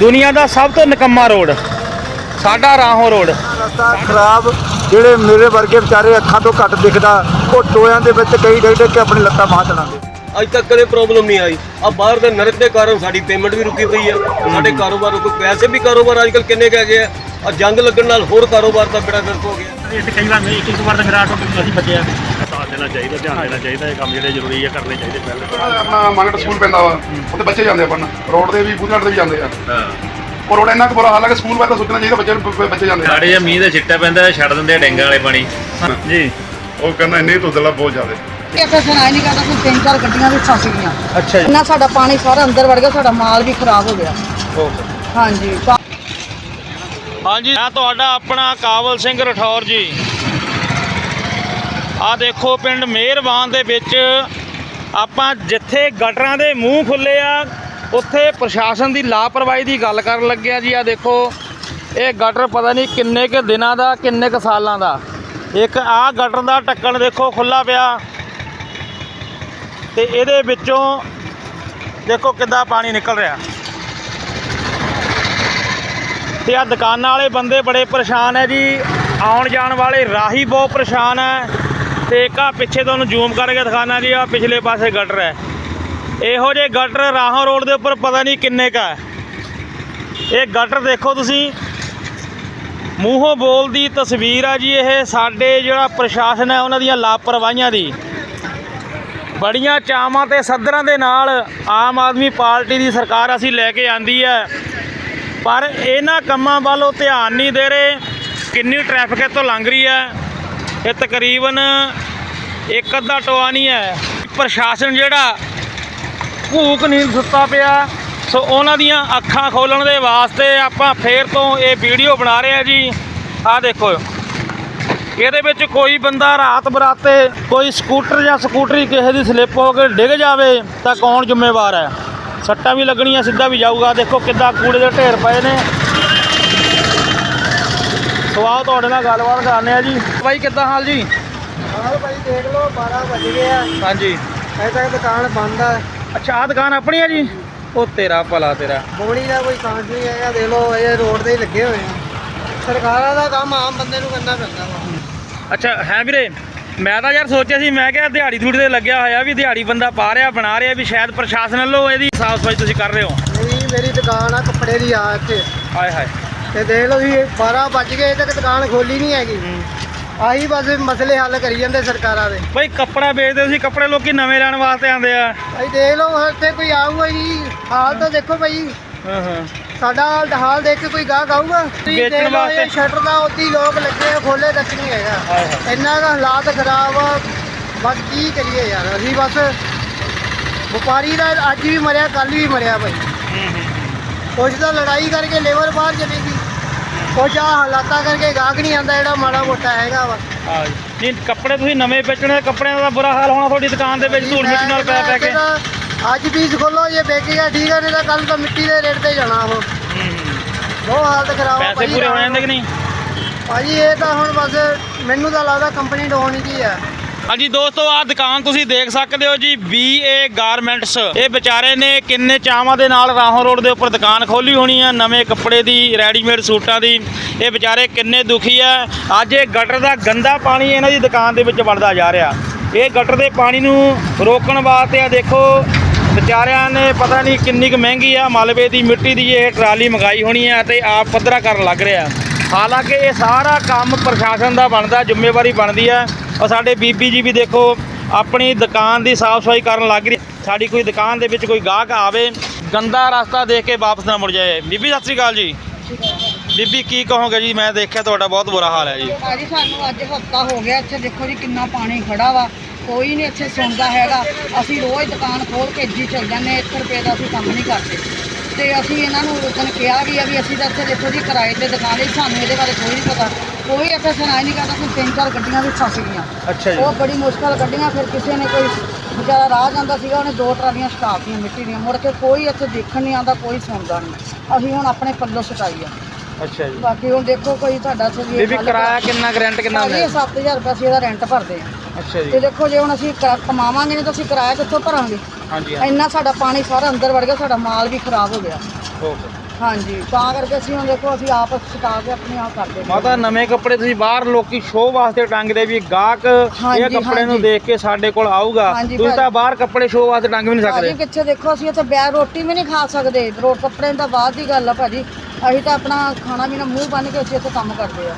ਦੁਨੀਆ ਦਾ ਸਭ ਤੋਂ ਨਿਕੰਮਾ ਰੋਡ। ਸਾਡਾ ਰਾਹੋਂ ਰੋਡ। ਰਸਤਾ ਖਰਾਬ ਜਿਹੜੇ ਮੇਰੇ ਵਰਗੇ ਵਿਚਾਰੇ ਅੱਖਾਂ ਤੋਂ ਘੱਟ ਦਿਖਦਾ ਉਹ ਟੋਇਆਂ ਦੇ ਵਿੱਚ ਕਈ ਡੇਢ ਕੇ ਆਪਣੀ ਲੱਤਾਂ ਬਾਹਾਂ ਚਲਾਉਂਦੇ ਅੱਜ ਤੱਕ ਕਦੇ ਪ੍ਰੋਬਲਮ ਨਹੀਂ ਆਈ। ਆ ਬਾਹਰ ਦੇ ਨਰਕ ਦੇ ਕਾਰਨ ਸਾਡੀ ਪੇਮੈਂਟ ਵੀ ਰੁਕੀ ਪਈ ਆ ਸਾਡੇ ਕਾਰੋਬਾਰ ਕੋਈ ਪੈਸੇ ਵੀ ਕਾਰੋਬਾਰ ਅੱਜ ਕੱਲ ਕਿੰਨੇ ਕਹਿ ਗਏ ਆ। ਜੰਗ ਲੱਗਣ ਨਾਲ ਹੋਰ ਕਾਰੋਬਾਰ ਦਾ ਬੇੜਾ ਗਰਕ ਹੋ ਗਿਆ। ਇੱਥੇ ਕਈ ਵਾਰ ਨਹੀਂ ਇੱਕ ਇੱਕ ਵਾਰ ਤਾਂ ਮੇਰਾ ਆਟੋ ਅਸੀਂ ਬਚੇ ਆ। ਸਾਥ ਦੇਣਾ ਚਾਹੀਦਾ ਧਿਆਨ ਦੇਣਾ ਚਾਹੀਦਾ ਇਹ ਕੰਮ ਜਿਹੜੇ ਜ਼ਰੂਰੀ ਆ ਕਰਨੇ ਚਾਹੀਦੇ ਪਹਿਲੇ। ਆਪਣਾ ਮਾਰਕੀਟ ਸਕੂਲ ਪੈਂਦਾ ਵਾ ਉੱਥੇ ਬੱਚੇ ਜਾਂਦੇ ਆਪਾਂ ਰੋਡ ਦੇ ਵੀ ਬੂਝਾਟ ਦੇ ਵੀ ਜਾਂਦੇ ਆ। ਉਹ ਰੋਡ ਇੰਨਾ ਕੁ ਬੁਰਾ ਹਾਲ ਹੈ ਕਿ ਸਕੂਲ ਬਾਰੇ ਤਾਂ ਸੋਚਣਾ ਚਾਹੀਦਾ ਬੱਚੇ ਨੂੰ- ਬੱਚੇ ਜਾਂਦੇ ਆ। ਸਾਡੇ ਜੇ ਮੀਂਹ ਦਾ ਛਿੱਟਾ ਪੈਂਦਾ ਛੱਡ ਦਿੰਦੇ ਆ ਡੈਂਗਾਂ ਵਾਲੇ ਪਾਣੀ। ਜੀ। ਉਹ ਕਹਿੰਦਾ ਇੰਨੇ ਧੁੰਦਲਾ ਬਹੁਤ ਜ਼ਿਆਦਾ। ਇੱਥੇ ਸੁਣਾਈ ਨਹੀਂ ਕਰਦਾ ਕੋਈ ਤਿੰਨ ਚਾਰ ਗੱਡੀਆਂ ਵੀ ਫਸ ਗਈਆਂ। ਅੱਛਾ ਜੀ। ਇੰਨਾ ਸਾਡਾ ਪਾਣੀ ਸਾਰਾ ਅੰਦਰ ਵੜ ਗਿਆ ਸਾਡਾ ਮਾਲ ਵੀ ਖਰਾਬ ਹੋ ਗਿਆ। ਹਾਂਜੀ। ਹਾਂਜੀ ਮੈਂ ਤੁਹਾਡਾ ਆਪਣਾ ਕਾਬਲ ਸਿੰਘ ਰਠੌਰ ਜੀ। ਆ ਦੇਖੋ ਪਿੰਡ ਮਿਹਰਬਾਨ ਦੇ ਵਿੱਚ ਆਪਾਂ ਜਿੱਥੇ ਗਟਰਾਂ ਦੇ ਮੂੰਹ ਖੁੱਲੇ ਆ, ਉੱਥੇ ਪ੍ਰਸ਼ਾਸਨ ਦੀ ਲਾਪਰਵਾਹੀ ਦੀ ਗੱਲ ਕਰਨ ਲੱਗਿਆ ਜੀ। ਆ ਦੇਖੋ, ਇਹ ਗਟਰ ਪਤਾ ਨਹੀਂ ਕਿੰਨੇ ਕੁ ਦਿਨਾਂ ਦਾ, ਕਿੰਨੇ ਕੁ ਸਾਲਾਂ ਦਾ। ਇੱਕ ਆ ਗਟਰ ਦਾ ਢੱਕਣ ਦੇਖੋ ਖੁੱਲਾ ਪਿਆ। ਤੇ ਇਹਦੇ ਵਿੱਚੋਂ ਦੇਖੋ ਕਿੱਦਾਂ ਪਾਣੀ ਨਿਕਲ ਰਿਹਾ। ਤੇ ਆ ਦੁਕਾਨਾਂ ਵਾਲੇ ਬੰਦੇ ਬੜੇ ਪਰੇਸ਼ਾਨ ਹੈ ਜੀ। ਆਉਣ ਜਾਣ ਵਾਲੇ ਰਾਹੀ ਬਹੁਤ ਪਰੇਸ਼ਾਨ ਹੈ ਤੇ ਇੱਕ ਆ ਪਿੱਛੇ ਤੁਹਾਨੂੰ ਜ਼ੂਮ ਕਰਕੇ ਦਿਖਾਣਾ ਜੀ, ਆ ਪਿਛਲੇ ਪਾਸੇ ਗਟਰ ਹੈ। ਇਹੋ ਜਿਹੇ ਗਟਰ ਰਾਹੋਂ ਰੋਡ ਦੇ ਉੱਪਰ ਪਤਾ ਨਹੀਂ ਕਿੰਨੇ ਕਾ ਇਹ ਗਟਰ ਦੇਖੋ ਤੁਸੀਂ। ਮੂੰਹੋਂ ਬੋਲ ਦੀ ਤਸਵੀਰ ਆ ਜੀ ਇਹ, ਸਾਡੇ ਜਿਹੜਾ ਪ੍ਰਸ਼ਾਸਨ ਹੈ ਉਹਨਾਂ ਦੀਆਂ ਲਾਪਰਵਾਹੀਆਂ ਦੀ। ਬੜੀਆਂ ਚਾਵਾਂ ਤੇ ਸੱਧਰਾਂ ਦੇ ਨਾਲ ਆਮ ਆਦਮੀ ਪਾਰਟੀ ਦੀ ਸਰਕਾਰ ਅਸੀਂ ਲੈ ਕੇ ਆਂਦੀ ਹੈ। ਪਰ ਇਹਨਾਂ ਕੰਮਾਂ ਵੱਲ ਉਹ ਧਿਆਨ ਨਹੀਂ ਦੇ ਰਹੇ। ਕਿੰਨੀ ਟ੍ਰੈਫਿਕ ਇੱਥੋਂ ਲੰਘ ਰਹੀ ਹੈ। ਇਹ ਤਕਰੀਬਨ ਇੱਕ ਅੱਧਾ ਟੋਆ ਨਹੀਂ ਹੈ। ਪ੍ਰਸ਼ਾਸਨ ਜਿਹੜਾ ਭੂਕ ਨੀਂਦ ਸੁੱਤਾ ਪਿਆ, ਸੋ ਉਹਨਾਂ ਦੀਆਂ ਅੱਖਾਂ ਖੋਲਣ ਦੇ ਵਾਸਤੇ ਆਪਾਂ ਫੇਰ ਤੋਂ ਇਹ ਵੀਡੀਓ ਬਣਾ ਰਹੇ ਹਾਂ ਜੀ। ਆਹ ਦੇਖੋ, ਇਹਦੇ ਵਿੱਚ ਕੋਈ ਬੰਦਾ ਰਾਤ ਬਰਾਤੇ ਕੋਈ ਸਕੂਟਰ ਜਾਂ ਸਕੂਟਰੀ ਕਿਸੇ ਦੀ ਸਲਿੱਪ ਹੋ ਕੇ ਡਿੱਗ ਜਾਵੇ ਤਾਂ ਕੌਣ ਜ਼ਿੰਮੇਵਾਰ ਹੈ? ਸੱਟਾਂ ਵੀ ਲੱਗਣੀਆਂ, ਸਿੱਧਾ ਵੀ ਜਾਊਗਾ। ਦੇਖੋ ਕਿੱਦਾਂ ਕੂੜੇ ਦੇ ਢੇਰ ਪਏ ਨੇ। ਸਵਾਲ ਤੁਹਾਡੇ ਨਾਲ ਗੱਲਬਾਤ ਕਰਨੇ ਆ ਜੀ। ਬਾਈ ਕਿੱਦਾਂ ਹਾਲ ਜੀ? ਹਾਂ ਭਾਈ ਦੇਖ ਲਓ 12 ਵਜ ਗਏ ਆ। ਹਾਂਜੀ। ਅਜੇ ਤੱਕ ਦੁਕਾਨ ਬੰਦ ਆ। ਅੱਛਾ ਆਹ ਦੁਕਾਨ ਆਪਣੀ ਹੈ ਜੀ? ਉਹ ਤੇਰਾ ਭਲਾ ਤੇਰਾ। ਬੋਣੀ ਦਾ ਕੋਈ ਕਾਂਟ ਨਹੀਂ ਹੈਗਾ ਦੇਖ ਲਓ ਇਹ ਰੋਡ ਤੇ ਹੀ ਲੱਗੇ ਹੋਏ ਆ। ਸਰਕਾਰਾਂ ਦਾ ਕੰਮ ਆਮ ਬੰਦੇ ਨੂੰ ਕਰਨਾ ਪੈਂਦਾ ਵਾ। ਅੱਛਾ ਹੈ ਵੀਰੇ ਮੈਂ ਤਾਂ ਯਾਰ ਸੋਚਿਆ ਸੀ ਮੈਂ ਕਿਹਾ ਦਿਹਾੜੀ ਥੂੜੀ ਤੇ ਲੱਗਿਆ ਹੋਇਆ ਵੀ ਦਿਹਾੜੀ ਬੰਦਾ ਪਾ ਰਿਹਾ ਬਣਾ ਰਿਹਾ ਵੀ ਸ਼ਾਇਦ ਪ੍ਰਸ਼ਾਸਨ ਵੱਲੋਂ ਇਹਦੀ ਸਾਫ਼ ਸਫ਼ਾਈ ਤੁਸੀਂ ਕਰ ਰਹੇ ਹੋ। ਨਹੀਂ ਮੇਰੀ ਦੁਕਾਨ ਆ ਕੱਪੜੇ ਦੀ ਆ ਇੱਥੇ। ਹਾਏ ਹਾਏ। ਤੇ ਦੇਖ ਲਓ ਜੀ 12 ਵੱਜ ਗਏ ਤੱਕ ਦੁਕਾਨ ਖੋਲੀ ਨਹੀਂ ਹੈਗੀ। ਆਹੀ ਬਸ ਮਸਲੇ ਹੱਲ ਕਰੀ ਜਾਂਦੇ ਸਰਕਾਰਾਂ ਦੇ। ਬਈ ਕੱਪੜਾ ਵੇਚਦੇ ਤੁਸੀਂ ਕੱਪੜੇ ਲੋਕੀ ਨਵੇਂ ਲੈਣ ਵਾਸਤੇ ਆਉਂਦੇ ਆ। ਭਾਈ ਦੇਖ ਲਓ ਇੱਥੇ ਕੋਈ ਆਊਗਾ ਜੀ ਹਾਲ ਤਾਂ ਦੇਖੋ ਭਾਈ ਹਾਂ ਹਾਂ। ਸਾਡਾ ਹਾਲ ਦੇਖ ਕੇ ਕੋਈ ਗਾਹਕ ਆਊਗਾ। ਤੁਸੀਂ ਵੇਚਣ ਦੇਖ ਲਓ ਵਾਸਤੇ। ਇਹ ਸ਼ਟਰ ਦਾ ਉੱਦੀ ਲੋਕ ਲੱਗੇ ਆ, ਖੋਲੇ ਤੱਕ ਨਹੀਂ ਹੈਗਾ। ਇੰਨਾ ਦਾ ਹਾਲਾਤ ਖਰਾਬ ਆ। ਬਸ ਕੀ ਕਰੀਏ ਯਾਰ ਅਸੀਂ ਬਸ ਵਪਾਰੀ ਦਾ ਅੱਜ ਵੀ ਮਰਿਆ ਕੱਲ ਵੀ ਮਰਿਆ ਭਾਈ ਕੁਛ ਤਾਂ ਲੜਾਈ ਕਰਕੇ ਲੇਬਰ ਬਾਹਰ ਚਲੀ ਕੁਛ ਆ ਹਾਲਾਤਾਂ ਕਰਕੇ ਗਾਹਕ ਨਹੀਂ ਆਂਦਾ ਜਿਹੜਾ ਮਾੜਾ ਮੋਟਾ ਹੈਗਾ ਵਾ। ਹਾਂ ਜੀ। ਨਹੀਂ ਕੱਪੜੇ ਤੁਸੀਂ ਨਵੇਂ ਵੇਚਣੇ ਕੱਪੜਿਆਂ ਦਾ ਬੁਰਾ ਹਾਲ ਹੋਣਾ ਤੁਹਾਡੀ ਦੁਕਾਨ ਦੇ ਵਿੱਚ ਧੂੜ ਮਿੱਟੀ ਨਾਲ ਪੈ ਪੈ ਕੇ। ਤਾਂ ਅੱਜ ਪੀਸ ਖੋਲੋ ਜੇ ਵੇਚੇਗਾ ਠੀਕ ਹੈ ਨਹੀਂ ਤਾਂ ਕੱਲ ਤਾਂ ਮਿੱਟੀ ਦੇ ਰੇਟ ਤੇ ਜਾਣਾ ਉਹ। ਬਹੁਤ ਹਾਲਤ ਖਰਾਬ ਆ ਪੈਸੇ ਪੂਰੇ ਹੋ ਜਾਂਦੇ ਕਿ ਨਹੀਂ? ਭਾਜੀ ਇਹ ਤਾਂ ਹੁਣ ਬਸ ਮੈਨੂੰ ਤਾਂ ਲੱਗਦਾ ਕੰਪਨੀ ਡਾਊਨ ਹੀ ਦੀ ਆ। ਹਾਂਜੀ ਦੋਸਤੋ, ਆਹ ਦੁਕਾਨ ਤੁਸੀਂ ਦੇਖ ਸਕਦੇ ਹੋ ਜੀ BA ਗਾਰਮੈਂਟਸ ਇਹ ਵਿਚਾਰੇ ਨੇ ਕਿੰਨੇ ਚਾਵਾਂ ਦੇ ਨਾਲ ਰਾਹੋਂ ਰੋਡ ਦੇ ਉੱਪਰ ਦੁਕਾਨ ਖੋਲੀ ਹੋਣੀ ਆ, ਨਵੇਂ ਕੱਪੜੇ ਦੀ ਰੈਡੀਮੇਡ ਸੂਟਾਂ ਦੀ। ਇਹ ਵਿਚਾਰੇ ਕਿੰਨੇ ਦੁਖੀ ਆ। ਅੱਜ ਇਹ ਗਟਰ ਦਾ ਗੰਦਾ ਪਾਣੀ ਇਹਨਾਂ ਦੀ ਦੁਕਾਨ ਦੇ ਵਿੱਚ ਵੜਦਾ ਜਾ ਰਿਹਾ। ਇਹ ਗਟਰ ਦੇ ਪਾਣੀ ਨੂੰ ਰੋਕਣ ਵਾਸਤੇ ਆ, ਦੇਖੋ, ਵਿਚਾਰਿਆਂ ਨੇ ਪਤਾ ਨਹੀਂ ਕਿੰਨੀ ਕੁ ਮਹਿੰਗੀ ਆ, ਮਲਬੇ ਦੀ ਮਿੱਟੀ ਦੀ ਇਹ ਟਰਾਲੀ ਮੰਗਾਈ ਹੋਣੀ ਆ ਤੇ ਆਪ ਪੱਧਰਾ ਕਰਨ ਲੱਗ ਰਿਹਾ। ਹਾਲਾਂਕਿ ਇਹ ਸਾਰਾ ਕੰਮ ਪ੍ਰਸ਼ਾਸਨ ਦਾ ਬਣਦਾ, ਜ਼ਿੰਮੇਵਾਰੀ ਬਣਦੀ ਹੈ ਔਰ ਸਾਡੇ ਬੀਬੀ ਜੀ ਵੀ ਦੇਖੋ ਆਪਣੀ ਦੁਕਾਨ ਦੀ ਸਾਫ਼ ਸਫ਼ਾਈ ਕਰਨ ਲੱਗ ਰਹੀ ਸਾਡੀ ਕੋਈ ਦੁਕਾਨ ਦੇ ਵਿੱਚ ਕੋਈ ਗਾਹਕ ਆਵੇ ਗੰਦਾ ਰਸਤਾ ਦੇਖ ਕੇ ਵਾਪਸ ਨਾ ਮੁੜ ਜਾਏ। ਬੀਬੀ ਸਤਿ ਸ੍ਰੀ ਅਕਾਲ ਜੀ। ਬੀਬੀ ਕੀ ਕਹੋਗੇ ਜੀ? ਮੈਂ ਦੇਖਿਆ ਤੁਹਾਡਾ ਬਹੁਤ ਬੁਰਾ ਹਾਲ ਹੈ ਜੀ। ਭਾਜੀ ਸਾਨੂੰ ਅੱਜ ਹਫਤਾ ਹੋ ਗਿਆ। ਇੱਥੇ ਦੇਖੋ ਜੀ ਕਿੰਨਾ ਪਾਣੀ ਖੜਾ ਵਾ। ਕੋਈ ਨਹੀਂ ਇੱਥੇ ਸੁਣਦਾ ਹੈਗਾ। ਅਸੀਂ ਰੋਜ਼ ਦੁਕਾਨ ਖੋਲ ਕੇ ਜੀ ਚੱਲ ਜਾਂਦੇ ਹਾਂ, ਇੱਕ ਰੁਪਏ ਦਾ ਅਸੀਂ ਕੰਮ ਨਹੀਂ ਕਰਦੇ। ਤੇ ਅਸੀਂ ਇਹਨਾਂ ਨੂੰ ਉਦੋਂ ਕਿਹਾ ਵੀ ਆ ਵੀ ਅਸੀਂ ਤਾਂ ਇੱਥੇ ਦੇਖੋ ਜੀ ਕਿਰਾਏ ਤੇ ਦੁਕਾਨ ਹੈ ਸਾਨੂੰ ਇਹਦੇ ਬਾਰੇ ਕੋਈ ਨਹੀਂ ਪਤਾ। ਕੋਈ ਇੱਥੇ ਸੁਣਾਈ ਨਹੀਂ ਕਰਦਾ ਕੋਈ ਤਿੰਨ ਚਾਰ ਗੱਡੀਆਂ ਵੀ ਫਸ ਗਈਆਂ। ਅੱਛਾ ਉਹ ਬੜੀ ਮੁਸ਼ਕਲ ਕੱਢੀਆਂ ਫਿਰ ਕਿਸੇ ਨੇ ਕੋਈ ਵਿਚਾਰਾ ਰਾਹ ਜਾਂਦਾ ਸੀਗਾ ਉਹਨੇ ਦੋ ਟਰਾਲੀਆਂ ਸਟਾਪੀਆਂ ਮਿੱਟੀ ਦੀਆਂ। ਮੁੜ ਕੇ ਕੋਈ ਇੱਥੇ ਦੇਖਣ ਨਹੀਂ ਆਉਂਦਾ ਕੋਈ ਸੁਣਦਾ ਨਹੀਂ। ਅਸੀਂ ਹੁਣ ਆਪਣੇ ਪੱਲੋਂ ਸਟਾਈ ਆ। ਅੱਛਾ ਜੀ। ਬਾਕੀ ਹੁਣ ਦੇਖੋ ਕੋਈ ਤੁਹਾਡਾ ਇੱਥੇ ਵੀ ਕਿਰਾਇਆ ਕਿੰਨਾ ਰੈਂਟ ਕਿੰਨਾ ਹੁੰਦਾ? 7000 ਰੁਪਏ ਅਸੀਂ ਇਹਦਾ ਰੈਂਟ ਭਰਦੇ ਆ। ਅੱਛਾ ਤੇ ਜੀ ਦੇਖੋ ਜੇ ਹੁਣ ਅਸੀਂ ਕਮਾਵਾਂਗੇ ਨਹੀਂ ਤਾਂ ਅਸੀਂ ਕਿਰਾਇਆ ਕਿੱਥੋਂ ਭਰਾਂਗੇ? ਹਾਂਜੀ ਹਾਂ ਇੰਨਾ ਸਾਡਾ ਪਾਣੀ ਸਾਰਾ ਅੰਦਰ ਵੜ ਗਿਆ ਸਾਡਾ ਮਾਲ ਵੀ ਖਰਾਬ ਹੋ ਗਿਆ। ਓਕੇ ਹਾਂਜੀ ਤਾਂ ਕਰਕੇ ਅਸੀਂ ਹੁਣ ਦੇਖੋ ਅਸੀਂ ਆਪ ਛੁਟਾ ਕੇ ਆਪਣੇ ਆਪ ਕਰਦੇ ਪਏ। ਮਾਤਾ ਨਵੇਂ ਕੱਪੜੇ ਤੁਸੀਂ ਬਾਹਰ ਲੋਕੀ ਸ਼ੋਅ ਵਾਸਤੇ ਟੰਗਦੇ ਵੀ ਗਾਹਕ ਇਹ ਹਾਂਜੀ, ਕੱਪੜੇ ਨੂੰ ਹਾਂਜੀ। ਦੇਖ ਕੇ ਸਾਡੇ ਕੋਲ ਆਊਗਾ। ਹਾਂਜੀ, ਤੁਸੀਂ ਤਾਂ ਭਾਜੀ। ਬਾਹਰ ਕੱਪੜੇ ਸ਼ੋਅ ਵਾਸਤੇ ਟੰਗ ਵੀ ਨਹੀਂ ਭਾਜੀ ਸਕਦੇ ਕਿੱਥੇ ਦੇਖੋ ਅਸੀਂ ਇੱਥੇ ਬੈ ਰੋਟੀ ਵੀ ਨਹੀਂ ਖਾ ਸਕਦੇ। ਰੋ ਕੱਪੜੇ ਤਾਂ ਬਾਅਦ ਦੀ ਗੱਲ ਆ ਭਾਜੀ। ਅਸੀਂ ਤਾਂ ਆਪਣਾ ਖਾਣਾ ਪੀਣਾ ਮੂੰਹ ਬੰਨ ਕੇ ਅਸੀਂ ਇੱਥੇ ਕੰਮ ਕਰਦੇ ਆ।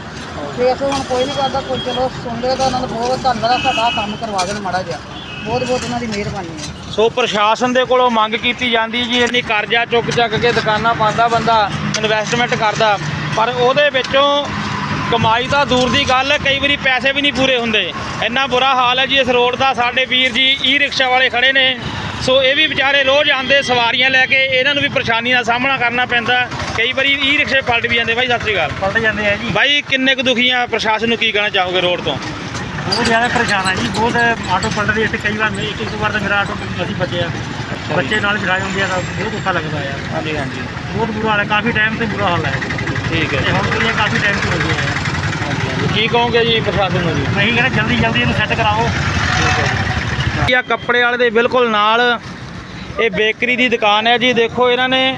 ਤੇ ਇੱਥੇ ਹੁਣ ਕੋਈ ਨਹੀਂ ਕਰਦਾ, ਕੋਈ ਚਲੋ ਸੁਣਦੇ ਤਾਂ ਉਹਨਾਂ ਦਾ ਬਹੁਤ ਧੰਨਵਾਦ ਆ, ਸਾਡਾ ਕੰਮ ਕਰਵਾ ਦੇਣ ਮਾੜਾ ਜਿਹਾ। ਬਹੁਤ ਬਹੁਤ ਉਹਨਾਂ ਦੀ ਮਿਹਰਬਾਨੀ ਹੈ ਸੋ ਪ੍ਰਸ਼ਾਸਨ ਦੇ ਕੋਲੋਂ ਮੰਗ ਕੀਤੀ ਜਾਂਦੀ ਜੀ, ਇੰਨੀ ਕਰਜ਼ਾ ਚੁੱਕ ਚੱਕ ਕੇ ਦੁਕਾਨਾਂ ਪਾਉਂਦਾ ਬੰਦਾ ਇਨਵੈਸਟਮੈਂਟ ਕਰਦਾ, ਪਰ ਉਹਦੇ ਵਿੱਚੋਂ ਕਮਾਈ ਤਾਂ ਦੂਰ ਦੀ ਗੱਲ ਹੈ ਕਈ ਵਾਰੀ ਪੈਸੇ ਵੀ ਨਹੀਂ ਪੂਰੇ ਹੁੰਦੇ। ਇੰਨਾ ਬੁਰਾ ਹਾਲ ਹੈ ਜੀ, ਇਸ ਰੋਡ ਦਾ ਸਾਡੇ ਵੀਰ ਜੀ ਈ ਰਿਕਸ਼ਾ ਵਾਲੇ ਖੜੇ ਨੇ। ਸੋ ਇਹ ਵੀ ਵਿਚਾਰੇ ਰੋਜ਼ ਆਉਂਦੇ ਸਵਾਰੀਆਂ ਲੈ ਕੇ ਇਹਨਾਂ ਨੂੰ ਵੀ ਪਰੇਸ਼ਾਨੀ ਦਾ ਸਾਹਮਣਾ ਕਰਨਾ ਪੈਂਦਾ। ਕਈ ਵਾਰੀ ਈ ਰਿਕਸ਼ੇ ਪਲਟ ਵੀ ਜਾਂਦੇ ਬਾਈ ਸਤਿ ਸ਼੍ਰੀ ਅਕਾਲ। ਪਲਟ ਜਾਂਦੇ ਆ ਜੀ। ਬਾਈ ਕਿੰਨੇ ਕੁ ਦੁਖੀ ਆ? ਪ੍ਰਸ਼ਾਸਨ ਨੂੰ ਕੀ ਕਹਿਣਾ ਚਾਹੋਗੇ ਰੋਡ ਤੋਂ? ਬਹੁਤ ਜ਼ਿਆਦਾ ਪਰੇਸ਼ਾਨ ਆ ਜੀ ਬਹੁਤ ਆਟੋ ਪਲਟਦੇ ਇੱਥੇ ਕਈ ਵਾਰ ਇੱਕ ਇੱਕ ਵਾਰ ਤਾਂ ਮੇਰਾ ਆਟੋ ਅਸੀਂ ਬਚਿਆ ਬੱਚੇ ਨਾਲ ਬਿਠਾਏ ਹੁੰਦੇ ਆ ਤਾਂ ਬਹੁਤ ਔਖਾ ਲੱਗਦਾ ਯਾਰ ਹਾਂਜੀ ਹਾਂਜੀ। ਬਹੁਤ ਬੁਰਾ ਹਾਲ ਹੈ ਕਾਫੀ ਟਾਈਮ ਤੋਂ ਬੁਰਾ ਹਾਲ ਹੈ ਠੀਕ ਹੈ ਹੁਣ ਤੋਂ ਇਹ ਕਾਫੀ ਟਾਈਮ ਤੋਂ ਹੋ ਗਿਆ ਹੈ ਕੀ ਕਹੋਗੇ ਜੀ ਪ੍ਰਸ਼ਾਸਨ ਨੂੰ ਜੀ? ਅਸੀਂ ਕਹਿੰਦੇ ਜਲਦੀ ਜਲਦੀ ਇਹਨੂੰ ਸੈੱਟ ਕਰਾਓ। ਇਹ ਆ ਕੱਪੜੇ ਵਾਲੇ ਦੇ ਬਿਲਕੁਲ ਨਾਲ ਇਹ ਬੇਕਰੀ ਦੀ ਦੁਕਾਨ ਹੈ ਜੀ। ਦੇਖੋ ਇਹਨਾਂ ਨੇ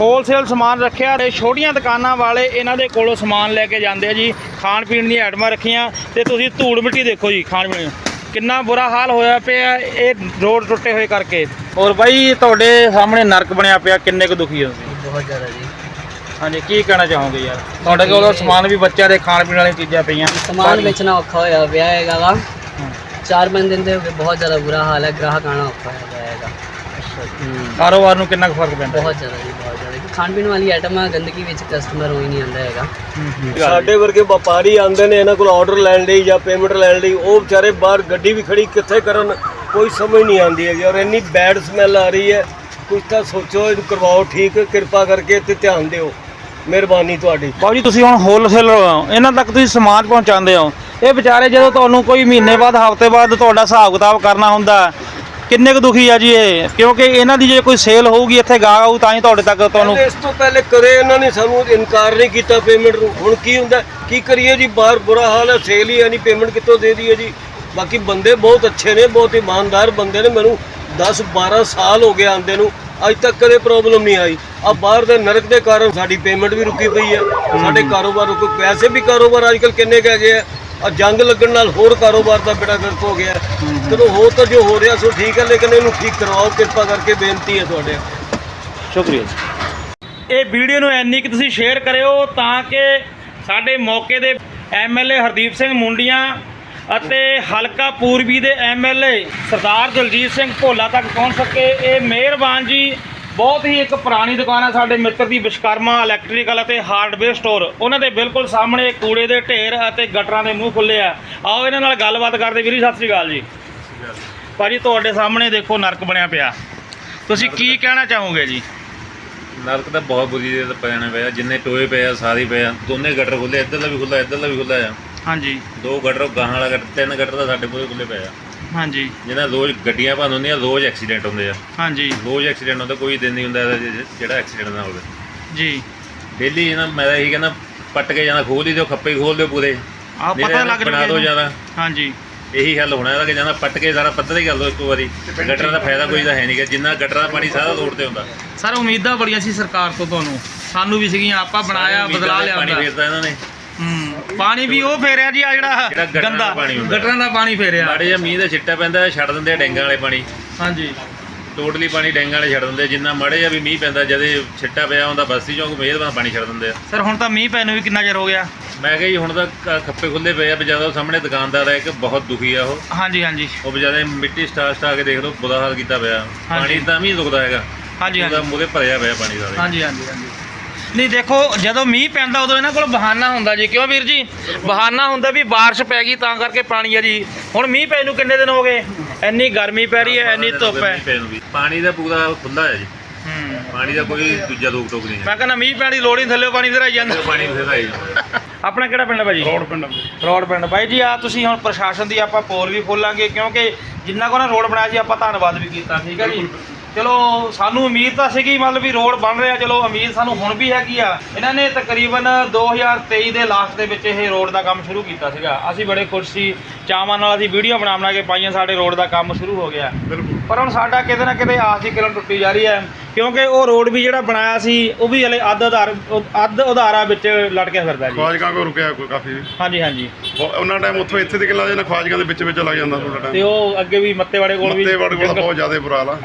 ਹੋਲਸੇਲ ਸਮਾਨ ਰੱਖਿਆ ਤੇ ਛੋਟੀਆਂ ਦੁਕਾਨਾਂ ਵਾਲੇ ਇਹਨਾਂ ਦੇ ਕੋਲੋਂ ਸਮਾਨ ਲੈ ਕੇ ਜਾਂਦੇ ਆ ਜੀ। ਖਾਣ ਪੀਣ ਦੀਆਂ ਆਈਟਮਾਂ ਰੱਖੀਆਂ ਤੇ ਤੁਸੀਂ ਧੂੜ ਮਿੱਟੀ ਦੇਖੋ ਜੀ ਖਾਣ ਪੀਣ। ਕਿੰਨਾ ਬੁਰਾ ਹਾਲ ਹੋਇਆ ਪਿਆ ਇਹ ਰੋਡ ਟੁੱਟੇ ਹੋਏ ਕਰਕੇ। ਔਰ ਬਾਈ ਤੁਹਾਡੇ ਸਾਹਮਣੇ ਨਰਕ ਬਣਿਆ ਪਿਆ ਕਿੰਨੇ ਕੁ ਦੁਖੀ ਹੋ ਤੁਸੀਂ? ਬਹੁਤ ਜ਼ਿਆਦਾ ਜੀ। ਹਾਂਜੀ ਕੀ ਕਹਿਣਾ ਚਾਹੋਗੇ ਯਾਰ? ਤੁਹਾਡੇ ਕੋਲ ਸਮਾਨ ਵੀ ਬੱਚਿਆਂ ਦੇ ਖਾਣ ਪੀਣ ਵਾਲੀਆਂ ਚੀਜ਼ਾਂ ਪਈਆਂ। ਸਮਾਨ ਵੇਚਣਾ ਔਖਾ ਹੋਇਆ ਪਿਆ ਹੈਗਾ ਵਾ। ਚਾਰ ਪੰਜ ਦਿਨ ਦੇ ਬਹੁਤ ਜ਼ਿਆਦਾ ਬੁਰਾ ਹਾਲ ਹੈ ਗ੍ਰਾਹਕ ਆਣਾ ਔਖਾ ਹੂੰ, ਕਾਰੋਬਾਰ ਨੂੰ ਕਿੰਨਾ ਕੁ ਫ਼ਰਕ ਪੈਂਦਾ ਬਹੁਤ ਜ਼ਿਆਦਾ ਜੀ ਬਹੁਤ ਜ਼ਿਆਦਾ। ਕਿ ਖਾਣ ਪੀਣ ਵਾਲੀ ਆਈਟਮਾਂ ਗੰਦਗੀ ਵਿੱਚ ਕਸਟਮਰ ਹੋ ਹੀ ਨਹੀਂ ਆਉਂਦਾ ਹੈਗਾ। ਸਾਡੇ ਵਰਗੇ ਵਪਾਰੀ ਆਉਂਦੇ ਨੇ ਇਹਨਾਂ ਕੋਲ ਆਰਡਰ ਲੈਣ ਲਈ ਜਾਂ ਪੇਮੈਂਟ ਲੈਣ ਲਈ ਉਹ ਵਿਚਾਰੇ ਬਾਹਰ ਗੱਡੀ ਵੀ ਖੜੀ ਕਿੱਥੇ ਕਰਨ ਕੋਈ ਸਮਝ ਨਹੀਂ ਆਉਂਦੀ ਹੈਗੀ ਔਰ ਇੰਨੀ ਬੈਡ ਸਮੈਲ ਆ ਰਹੀ ਹੈ। ਕੁਝ ਤਾਂ ਸੋਚੋ ਇਹਨੂੰ ਕਰਵਾਓ ਠੀਕ ਕਿਰਪਾ ਕਰਕੇ ਤੇ ਧਿਆਨ ਦਿਓ। ਮਿਹਰਬਾਨੀ ਤੁਹਾਡੀ। ਬਾਬੂ ਜੀ ਤੁਸੀਂ ਹੁਣ ਹੋਲਸੇਲਰ ਹੋ। ਇਹਨਾਂ ਤੱਕ ਤੁਸੀਂ ਸਮਾਨ ਪਹੁੰਚਾਉਂਦੇ ਹੋ। ਇਹ ਵਿਚਾਰੇ ਜਦੋਂ ਤੁਹਾਨੂੰ ਕੋਈ ਮਹੀਨੇ ਬਾਅਦ, ਹਫ਼ਤੇ ਬਾਅਦ ਤੁਹਾਡਾ ਹਿਸਾਬ ਕਿਤਾਬ ਕਰਨਾ ਹੁੰਦਾ, ਕਿੰਨੇ ਕੁ ਦੁਖੀ ਆ ਜੀ ਇਹ? ਕਿਉਂਕਿ ਇਹਨਾਂ ਦੀ ਜੇ ਕੋਈ ਸੇਲ ਹੋਊਗੀ, ਇੱਥੇ ਗਾ ਆਊ, ਤਾਂ ਹੀ ਤੁਹਾਡੇ ਤੱਕ ਤੁਹਾਨੂੰ ਇਸ ਤੋਂ ਪਹਿਲੇ ਕਦੇ ਇਹਨਾਂ ਨੇ ਸਾਨੂੰ ਇਨਕਾਰ ਨਹੀਂ ਕੀਤਾ ਪੇਮੈਂਟ ਨੂੰ। ਹੁਣ ਕੀ ਹੁੰਦਾ? ਕੀ ਕਰੀਏ ਜੀ? ਬਾਹਰ ਬੁਰਾ ਹਾਲ ਹੈ ਸੇਲ ਹੀ ਹੈ ਨਹੀਂ ਪੇਮੈਂਟ ਕਿੱਥੋਂ ਦੇ ਦਈਏ ਜੀ? ਬਾਕੀ ਬੰਦੇ ਬਹੁਤ ਅੱਛੇ ਨੇ, ਬਹੁਤ ਇਮਾਨਦਾਰ ਬੰਦੇ ਨੇ। ਮੈਨੂੰ 10 12 ਸਾਲ ਹੋ ਗਏ ਆਂਦੇ ਨੂੰ। ਅੱਜ ਤੱਕ ਕਦੇ ਪ੍ਰੋਬਲਮ ਨਹੀਂ ਆਈ। ਆ ਬਾਹਰ ਦੇ ਨਰਕ ਦੇ ਕਾਰਨ ਸਾਡੀ ਪੇਮੈਂਟ ਵੀ ਰੁਕੀ ਪਈ ਹੈ। ਸਾਡੇ ਕਾਰੋਬਾਰ ਰੁਕੇ, ਪੈਸੇ ਵੀ ਕਾਰੋਬਾਰ ਅੱਜ ਕੱਲ ਕਿੰਨੇ ਕਹਿ ਗਏ ਆ? ਆ ਜੰਗ ਲੱਗਣ ਨਾਲ ਹੋਰ ਕਾਰੋਬਾਰ ਦਾ ਬੇੜਾ ਗਰਕ ਹੋ ਗਿਆ। ਚਲੋ ਹੋ ਤਾਂ ਜੋ ਹੋ ਰਿਹਾ ਸੋ ਠੀਕ ਹੈ ਲੇਕਿਨ ਇਹਨੂੰ ਠੀਕ ਕਰਵਾਓ ਕਿਰਪਾ ਕਰਕੇ ਬੇਨਤੀ ਹੈ ਤੁਹਾਡੇ। ਸ਼ੁਕਰੀਆ ਜੀ। ਇਹ ਵੀਡੀਓ ਨੂੰ ਇੰਨੀ ਕਿ ਤੁਸੀਂ ਸ਼ੇਅਰ ਕਰਿਓ ਤਾਂ ਕਿ ਸਾਡੇ ਮੌਕੇ ਦੇ ਐਮਐਲਏ ਹਰਦੀਪ ਸਿੰਘ ਮੁੰਡੀਆਂ ਅਤੇ ਹਲਕਾ ਪੂਰਬੀ ਦੇ ਐਮਐਲਏ ਸਰਦਾਰ ਦਲਜੀਤ ਸਿੰਘ ਭੋਲਾ ਤੱਕ ਪਹੁੰਚ ਸਕੇ। ਇਹ ਮਿਹਰਬਾਨ ਜੀ। ਬਹੁਤ ਹੀ ਇੱਕ ਪੁਰਾਣੀ ਦੁਕਾਨ ਹੈ ਸਾਡੇ ਮਿੱਤਰ ਦੀ ਵਿਸ਼ਕਰਮਾ ਇਲੈਕਟ੍ਰੀਕਲ ਅਤੇ ਹਾਰਡਵੇਅਰ ਸਟੋਰ ਉਹਨਾਂ ਦੇ ਬਿਲਕੁਲ ਸਾਹਮਣੇ ਕੂੜੇ ਦੇ ਢੇਰ ਅਤੇ ਗਟਰਾਂ ਦੇ ਮੂੰਹ ਖੁੱਲੇ ਆ। ਆਓ ਇਹਨਾਂ ਨਾਲ ਗੱਲਬਾਤ ਕਰਦੇ ਵੀਰੀ ਸਤਿ ਸ੍ਰੀ ਅਕਾਲ ਜੀ। ਭਾਜੀ ਤੁਹਾਡੇ ਸਾਹਮਣੇ ਦੇਖੋ ਨਰਕ ਬਣਿਆ ਪਿਆ। ਤੁਸੀਂ ਕੀ ਕਹਿਣਾ ਚਾਹੋਗੇ ਜੀ? ਨਰਕ ਤਾਂ ਬਹੁਤ ਬੁਰੀ ਦੇ ਪੈਣੇ ਪਿਆ। ਜਿੰਨੇ ਟੋਏ ਪਏ ਆ ਸਾਰੇ ਪਏ ਆ ਦੋਨੇ ਗਟਰ ਖੁੱਲੇ ਇੱਧਰਲਾ ਵੀ ਖੁੱਲਾ ਇੱਧਰਲਾ ਵੀ ਖੁੱਲਾ ਆ। ਹਾਂਜੀ। ਦੋ ਗਟਰ ਗਾਹਾਂ ਵਾਲਾ ਗਟਰ ਤਿੰਨ ਗਟਰ ਤਾਂ ਸਾਡੇ ਕੋਲ ਖੁੱਲੇ ਪਏ ਆ। ਹਾਂਜੀ। ਜਿਹਨਾਂ ਰੋਜ਼ ਗੱਡੀਆਂ ਭੰਨ ਹੁੰਦੀਆਂ ਰੋਜ਼ ਐਕਸੀਡੈਂਟ ਹੁੰਦੇ ਆ। ਹਾਂਜੀ। ਰੋਜ਼ ਐਕਸੀਡੈਂਟ ਹੁੰਦਾ ਕੋਈ ਦਿਨ ਨਹੀਂ ਹੁੰਦਾ ਇਹਦਾ ਜਿ- ਜਿਹੜਾ ਐਕਸੀਡੈਂਟ ਨਾ ਹੋਵੇ। ਜੀ। ਡੇਲੀ ਇਹਨਾਂ ਮੈਂ ਤਾਂ ਇਹੀ ਕਹਿੰਦਾ ਪੱਟ ਕੇ ਜਾਂਦਾ ਖੋਲ ਹੀ ਦਿਓ ਖੱਪੇ ਹੀ ਖੋਲ ਦਿਓ ਪੂਰੇ। ਆ ਨਹੀਂ ਪਤਾ ਲੱਗ ਬਣਾ ਰਿਹਾ ਦਿਓ ਜ਼ਿਆਦਾ। ਹਾਂਜੀ। ਇਹੀ ਹੱਲ ਹੋਣਾ ਇਹਦਾ ਕਿ ਜਾਂਦਾ ਪੱਟ ਕੇ ਸਾਰਾ ਪੱਧਰ ਹੀ ਕਰ ਦਿਓ ਇੱਕੋ ਵਾਰੀ। ਗਟਰਾਂ ਦਾ ਫਾਇਦਾ ਕੋਈ ਤਾਂ ਹੈ ਨਹੀਂ ਕਿ ਜਿੰਨਾ ਗਟਰਾਂ ਦਾ ਪਾਣੀ ਸਾਰਾ ਰੋਡ ਤੇ ਹੁੰਦਾ। ਸਰ ਉਮੀਦਾਂ ਬੜੀਆਂ ਸੀ ਸਰਕਾਰ ਤੋਂ ਤੁਹਾਨੂੰ। ਸਾਨੂੰ ਵੀ ਸੀਗੀਆਂ ਆਪਾਂ ਬਣਾਇਆ ਬਦਲਾ ਦੇ ਪਾਣੀ ਫੇਰਦਾ ਇਹਨਾਂ ਨੇ। ਪਾਣੀ ਵੀ ਉਹ ਫੇਰਿਆ ਜੀ ਆ ਜਿਹੜਾ ਦਾ ਗੰਦਾ ਪਾਣੀ ਹੁੰਦਾ। ਗਟਰਾਂ ਦਾ ਪਾਣੀ ਫੇਰਿਆ। ਮਾੜੇ ਜਿਹਾ ਮੀਂਹ ਦਾ ਛਿੱਟਾ ਪੈਂਦਾ ਛੱਡ ਦਿੰਦੇ ਆ ਡੈਂਗਾਂ ਵਾਲੇ ਪਾਣੀ। ਹਾਂਜੀ। ਟੋਟਲੀ ਪਾਣੀ ਡੈਂਗਾਂ ਵਾਲੇ ਛੱਡ ਦਿੰਦੇ ਆ। ਜਿੰਨਾ ਮਾੜੇ ਜਿਹਾ ਵੀ ਮੀਂਹ ਪੈਂਦਾ ਜਦੇ ਛਿੱਟਾ ਪਿਆ ਹੁੰਦਾ ਬਸਤੀ ਚੌਂਕ ਮਿਹਰਬਾਨ ਪਾਣੀ ਛੱਡ ਦਿੰਦੇ ਆ। ਸਰ ਹੁਣ ਤਾਂ ਮੀਂਹ ਪੈਣ ਨੂੰ ਵੀ ਕਿੰਨਾ ਚਿਰ ਹੋ ਗਿਆ? ਮੈਂ ਕਿਹਾ ਜੀ ਹੁਣ ਤਾਂ ਕ- ਖੱਪੇ ਖੁੱਲੇ ਪਏ ਆ ਬਜਾਦਾ ਸਾਹਮਣੇ ਦੁਕਾਨਦਾਰ ਹੈ ਇੱਕ ਬਹੁਤ ਦੁਖੀ ਆ ਉਹ। ਹਾਂਜੀ ਹਾਂਜੀ। ਉਹ ਬਜਾਦੇ ਮਿੱਟੀ ਸਟਾ ਸਟਾ ਕੇ ਦੇਖ ਲਓ ਬੁਰਾ ਹਾਲ ਕੀਤਾ ਪਿਆ। ਪਾਣੀ ਤਾਂ ਵੀ ਰੁਕਦਾ ਹੈਗਾ। ਹਾਂਜੀ ਉਹਦਾ ਹਾਂਜੀ। ਮੂਹਰੇ ਭਰਿਆ ਪਿਆ ਪਾਣੀ ਸਾਰੇ। ਹਾਂਜੀ ਹਾਂਜੀ ਹਾਂਜੀ। ਨਹੀਂ ਦੇਖੋ ਜਦੋਂ ਮੀਂਹ ਪੈਂਦਾ ਉਦੋਂ ਇਹਨਾਂ ਕੋਲ ਬਹਾਨਾ ਹੁੰਦਾ ਜੀ। ਕਿਉਂ ਵੀਰ ਜੀ? ਬਹਾਨਾ ਹੁੰਦਾ ਵੀ ਬਾਰਿਸ਼ ਪੈ ਗਈ ਤਾਂ ਕਰਕੇ ਪਾਣੀ ਆ ਜੀ। ਹੁਣ ਮੀਂਹ ਪੈ ਨੂੰ ਕਿੰਨੇ ਦਿਨ ਹੋ ਗਏ? ਇੰਨੀ ਗਰਮੀ ਪੈ ਰਹੀ ਹੈ ਇੰਨੀ ਧੁੱਪ ਹੈ। ਪੈਣ ਦਾ ਪੂਰਾ ਖੁੱਲਾ ਹੈ ਜੀ। ਹੂੰ। ਪਾਣੀ ਦਾ ਕੋਈ ਦੂਜਾ ਰੋਕ ਟੋਕ ਨਹੀਂ ਹੈ। ਮੈਂ ਕਹਿੰਦਾ ਮੀਂਹ ਪੈਣ ਦੀ ਲੋੜ ਹੀ ਥੱਲੇ ਪਾਣੀ ਫਿਰ ਆਈ ਜਾਂਦਾ ਪਾਣੀ ਬਥੇਰਾ ਹੀ ਜਾਂਦਾ। ਆਪਣਾ ਕਿਹੜਾ ਪਿੰਡ ਹੈ ਭਾਜੀ ਰੋਡ ਪਿੰਡ ਰੋਡ ਪਿੰਡ। ਬਾਈ ਜੀ ਆ ਤੁਸੀਂ ਹੁਣ ਪ੍ਰਸ਼ਾਸਨ ਦੀ ਆਪਾਂ ਪੋਲ ਵੀ ਖੋਲਾਂਗੇ ਕਿਉਂਕਿ ਜਿੰਨਾ ਕੋ ਨਾ ਰੋਡ ਬਣਾਇਆ ਸੀ ਆਪਾਂ ਧੰਨਵਾਦ ਵੀ ਕੀਤਾ ਠੀਕ ਹੈ ਜੀ। ਚਲੋ ਸਾਨੂੰ ਉਮੀਦ ਤਾਂ ਸੀਗੀ ਮਤਲਬ ਵੀ ਰੋਡ ਬਣ ਰਿਹਾ ਚਲੋ ਉਮੀਦ ਸਾਨੂੰ ਹੁਣ ਵੀ ਹੈਗੀ ਆ। ਇਹਨਾਂ ਨੇ ਤਕਰੀਬਨ 2023 ਦੇ ਲਾਸਟ ਦੇ ਵਿੱਚ ਇਹ ਰੋਡ ਦਾ ਕੰਮ ਸ਼ੁਰੂ ਕੀਤਾ ਸੀਗਾ। ਅਸੀਂ ਬੜੇ ਖੁਸ਼ ਸੀ ਚਾਵਾਂ ਨਾਲ ਅਸੀਂ ਵੀਡੀਓ ਬਣਾ ਬਣਾ ਕੇ ਪਾਈਆਂ ਸਾਡੇ ਰੋਡ ਦਾ ਕੰਮ ਸ਼ੁਰੂ ਹੋ ਗਿਆ। ਪਰ ਹੁਣ ਸਾਡਾ ਕਿਤੇ ਨਾ ਕਿਤੇ ਆਸ ਦੀ ਕਿਰਨ ਟੁੱਟੀ ਜਾ ਰਹੀ ਹੈ। ਕਿਉਂਕਿ ਉਹ ਰੋਡ ਵੀ ਜਿਹੜਾ ਬਣਾਇਆ ਸੀ ਉਹ ਵੀ ਹਲੇ ਅੱਧ ਆਧਾਰ ਅੱਧ ਉਧਾਰਾ ਵਿੱਚ ਲਟਕਿਆ ਫਿਰਦਾ ਜੀ। ਖਵਾਜਕਾਂ ਕੋ ਰੁਕਿਆ ਕੋਈ ਕਾਫੀ? ਹਾਂਜੀ ਹਾਂਜੀ। ਉਹਨਾਂ ਟਾਈਮ ਉੱਥੋਂ ਇੱਥੇ ਤੱਕ ਲਾ ਜਾਣਾ ਖਵਾਜਕਾਂ ਦੇ ਵਿੱਚ ਵਿੱਚ ਲੱਗ ਜਾਂਦਾ ਥੋੜਾ ਤੇ ਟਾਈਮ ਉਹ ਅੱਗੇ ਵੀ ਮੱਤੇਵਾੜੇ ਕੋਲ ਵੀ ਮੱਤੇ ਵੜ ਕੋਲ ਬਹੁਤ ਜ਼ਿਆਦਾ ਬੁਰਾ ਹਾਲ ਆ।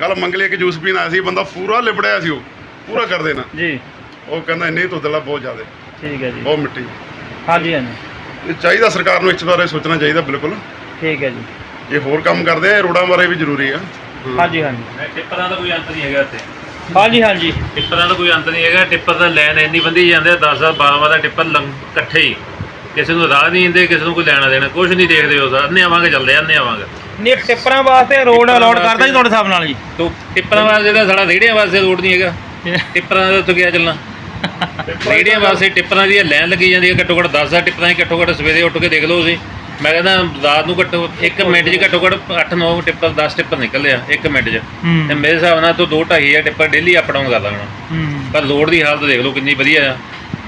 ਕੱਲ ਮੰਗਲੇ ਇੱਕ ਜੂਸ ਪੀਣ ਆਇਆ ਸੀ ਬੰਦਾ ਪੂਰਾ ਲਿਬੜਿਆ ਸੀ ਉਹ। ਪੂਰਾ ਕਰ ਦੇਣਾ। ਜੀ। ਉਹ ਕਹਿੰਦਾ ਇੰਨੀ ਧੁੱਦਲਾ ਬਹੁਤ ਜ਼ਿਆਦਾ। ਠੀਕ ਹੈ ਜੀ। ਬਹੁਤ ਮਿੱਟੀ। ਹਾਂਜੀ ਹਾਂਜੀ। ਇਹ ਚਾਹੀਦਾ ਸਰਕਾਰ ਨੂੰ ਇਸ ਬਾਰੇ ਸੋਚਣਾ ਚਾਹੀਦਾ ਬਿਲਕੁਲ। ਠੀਕ ਹੈ ਜੀ। ਇਹ ਹੋਰ ਕੰਮ ਕਰਦੇ ਆ ਇਹ ਰੋਡਾਂ ਬਾਰੇ ਵੀ ਜ਼ਰੂਰੀ ਆ। ਹਾਂਜੀ ਹਾਂਜੀ। ਟਿੱਪਰਾਂ ਦਾ ਕੋਈ ਅੰਤ ਨਹੀਂ ਹੈਗਾ ਇੱਥੇ। ਹਾਂਜੀ ਹਾਂਜੀ। ਟਿੱਪਰਾਂ ਦਾ ਕੋਈ ਅੰਤ ਨਹੀਂ ਹੈਗਾ ਟਿੱਪਰ ਦਾ ਲੈਣ ਇੰਨੀ ਬੰਦੀ ਜਾਂਦੇ 10 10 12 12 ਟਿੱਪਰ ਲੰਗ ਇਕੱਠੇ ਹੀ। ਕਿਸੇ ਨੂੰ ਰਾਹ ਨਹੀਂ ਦਿੰਦੇ ਕਿਸੇ ਨੂੰ ਕੋਈ ਲੈਣਾ ਦੇਣਾ ਕੁਝ ਨਹੀਂ ਦੇਖਦੇ ਉਸ ਅੰਨੇ ਆਵਾਂਗੇ ਚੱਲਦੇ ਅੰਨੇ ਆਵਾਂਗੇ। ਨੇ ਟਿੱਪਰਾਂ ਵਾਸਤੇ ਰੋਡ ਅਲਾਟ ਕਰਦਾ ਜੀ ਤੁਹਾਡੇ ਹਿਸਾਬ ਨਾਲ ਜੀ। ਤੋ ਟਿੱਪਰਾਂ ਵਾਸਤੇ ਤਾਂ ਸਾਡਾ ਰੇੜਿਆਂ ਵਾਸਤੇ ਰੋਡ ਨਹੀਂ ਹੈਗਾ। ਟਿੱਪਰਾਂ ਦਾ ਤੋਂ ਗਿਆ ਚੱਲਣਾ? ਰੇੜਿਆਂ ਵਾਸਤੇ ਟਿੱਪਰਾਂ ਦੀ ਲਾਈਨ ਲੱਗੀ ਜਾਂਦੀ ਹੈ ਘੱਟੋ ਘੱਟ 10 ਟਿੱਪਰਾਂ ਹੀ ਘੱਟੋ ਘੱਟ ਸਵੇਰੇ ਉੱਠ ਕੇ ਦੇਖ ਲਓ ਤੁਸੀਂ। ਮੈਂ ਕਹਿੰਦਾ ਰਾਤ ਨੂੰ ਘੱਟੋ 1 ਮਿੰਟ 'ਚ ਘੱਟੋ ਘੱਟ 8-9 ਟਿੱਪਰ 10 ਟਿੱਪਰ ਨਿਕਲਦੇ ਆ 1 ਮਿੰਟ 'ਚ। ਤੇ ਮੇਰੇ ਹਿਸਾਬ ਨਾਲ ਤੋਂ 2-2.5 ਟਿੱਪਰ ਡੇਲੀ ਅਪ ਡਾਊਨ ਕਰ ਲੱਗਣਾ ਹੂੰ। ਪਰ ਲੋਡ ਦੀ ਹਾਲਤ ਦੇਖ ਲਓ ਕਿੰਨੀ ਵਧੀਆ ਆ।